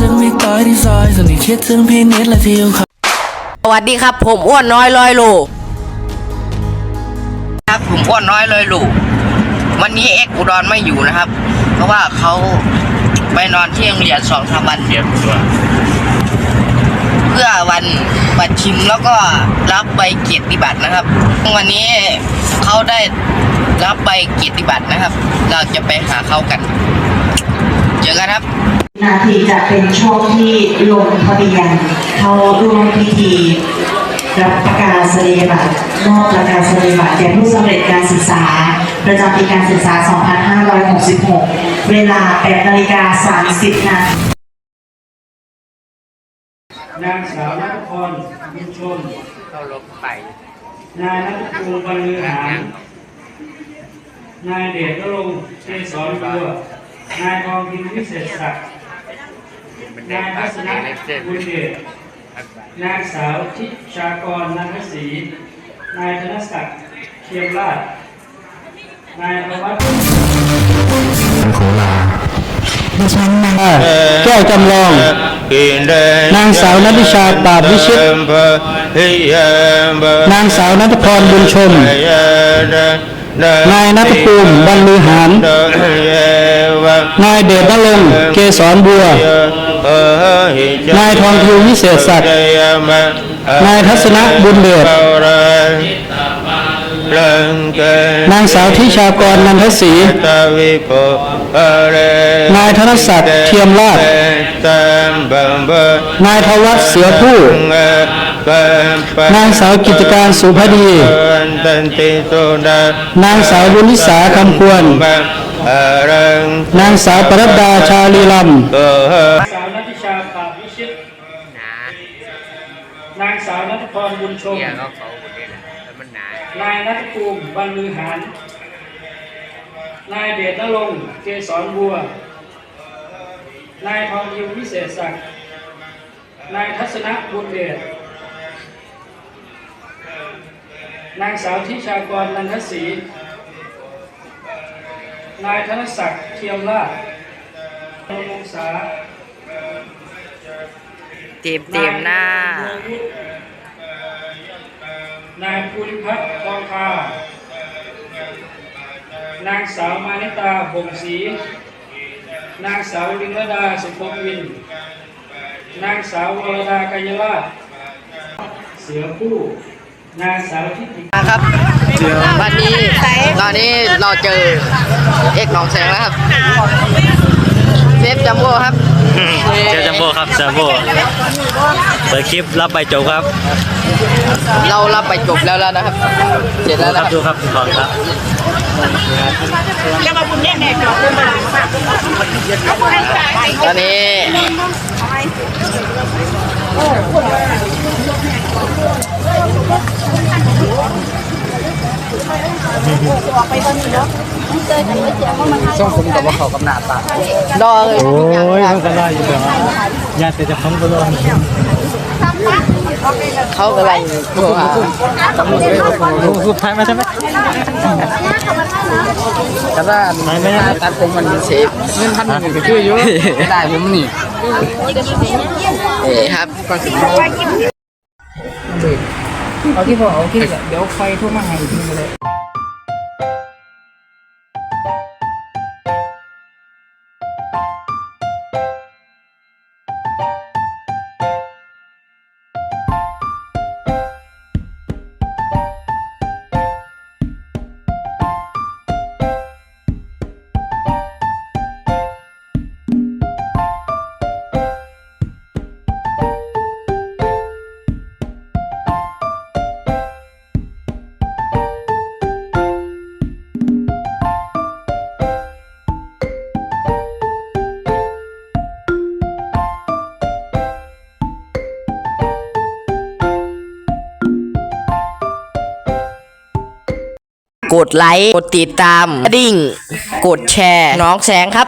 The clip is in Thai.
ถึงพี่ต้อยที่ซอยส่วนนี้คิดถึงพี่นิดและที่อยู่ข้างสวัสดีครับ ผมอ้วนน้อยลอยโลครับผมอ้วนน้อยลอยโลวันนี้เอ็กอุดรไม่อยู่นะครับ เพราะว่าเขาไปนอนที่โรงเรียนสองสามวันเดียวเพื่อวันปัดชิมแล้วก็รับใบเกียรติบัตรนะครับ วันนี้เขาได้รับใบเกียรติบัตรนะครับ เราจะไปหาเขากัน เจอกันครับ นาทีจะเป็นช่วงที่ลงทะเบียนเข้าร่วมพิธีรับประกาศนียบัตรมอบประกาศนียบัตรแก่ผู้สำเร็จการศึกษา ประจำปีการศึกษา 2566 เวลา 8นาฬิกา 30 นาทีนางสาวนัทพรบุญชมเขาลบไปนายนัทพงศ์บรรลือหารนายเดชนรงค์เชษรบัวนายทองพิมพ์วิเศษศักดิ์ นายทัศนะบุญเดชนางสาวทิชากรนันทศรีนายธนศักดิ์เทียมราชนายธวัฒน์แก้วจำลอง นางสาวนัทชาปาบวิชิต นางสาวนัทพรบุญชม นายนัทภูมิบรรลือหารนายเดชนรงค์เกษรบัว นายทองทิววิเศษศักดิ์นายทัศนะบุญเดชนางสาวทิชากรนันทศรีนายธนศักดิ์เทียมราชนายทวัฒเสือผู้นางสาวกิจการสุภดี นางสาวบุนิสาคำควร นางสาวปรัดดาชาลีลน สาวนัทพรบุญชมเที่ยเขาเขาคนนี้นะแล้วมันหนานายนัทภูมิบรรลือหาร นายเดชนรงค์เกษรบัว นายทองยิววิเศษศักดิ์ นายทัศนะบุญเดช นางสาวทิชากรนันทศรี นายธนศักดิ์เทียมราชนงวงศา เต็มเต็มหน้า นายภูริพัฒน์ทองคานางสาวมานิตาบ่งศรีนางสาวลินลดาสุภวิน นางสาววรดากายราชเสือผู้ นางสาวทิติครับวันนี้ตอนนี้เราเจอเอกหนองแสงแล้วครับเซฟจัมโบ้ครับ เจอจัมโบ้ครับจัมโบ้เปิดคลิปรับใบจบครับ เรารับไปจบแล้วแล้วนะครับ เสร็จแล้วคนะรับดูครับก่อนครับตอนนี้ ส่งผมกับว่าเขากำนาตาดอเลยโอ้ยมันก็ได้อยู่แล้วญาติจะพ้องก็รอดเขาอะไรโทรหาสุดท้ายมาใช่ไหมกระด้านไม่ไม่ตัดผมมันเชฟเงินพันหนึ่งก็ช่วยเยอะได้ผมนี่เอ้ครับก็สิ เอาที่พอเอาที่เดี๋ยวไฟทั่วมาให้ทีเลย กดไลค์ กดติดตามกระดิ่ง กดแชร์ น้องแสงครับ